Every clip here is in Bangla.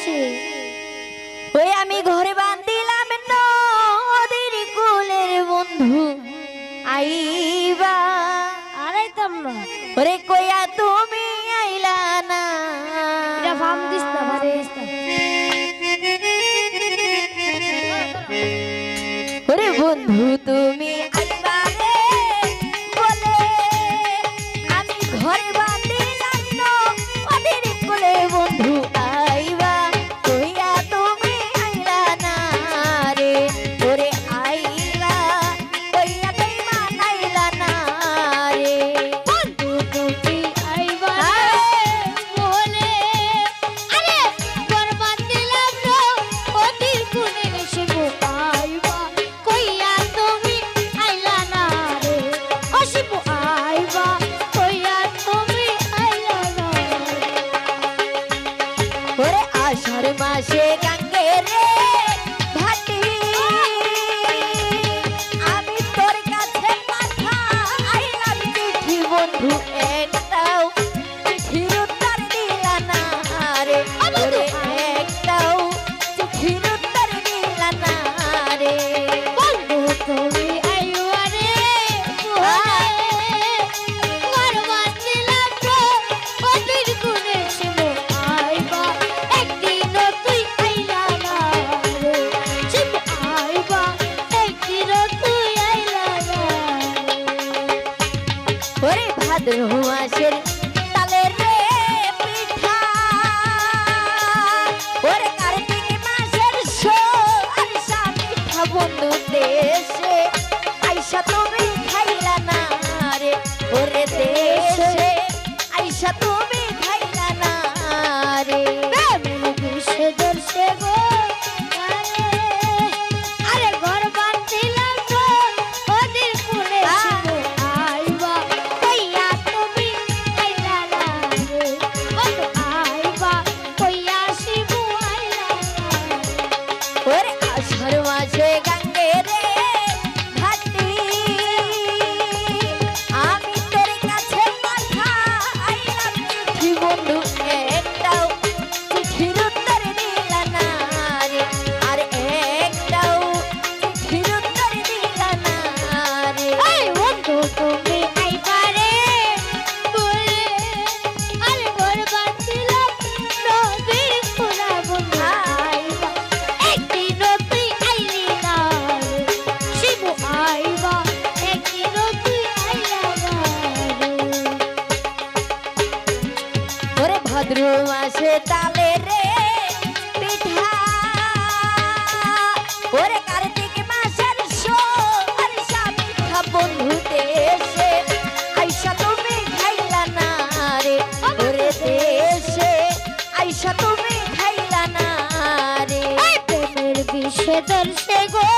আসে ওই আমি ঘরে বান্ধিলাম নদীর কুলের বন্ধু। আইবা। আরে না ওরে কইয়া তুমি আইলা না। এটা ফার্ম দিস না। রে ওরে ভাদ্র মাসের মাসে পিঠা। ওরে কার্তিক মাসের সরিষা পিঠা বন্ধুতে এসে আইসা তুমি খাইলা না রে ওরে দেশে। আইসা তুমি খাইলা না রে। প্রেমের বিষে দর্শে গো।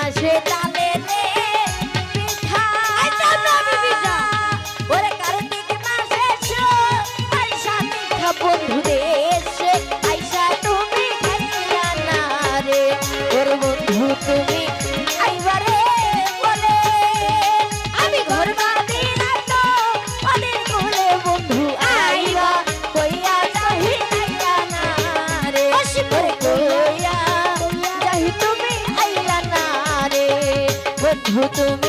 আসে তা বন্ধু তুমি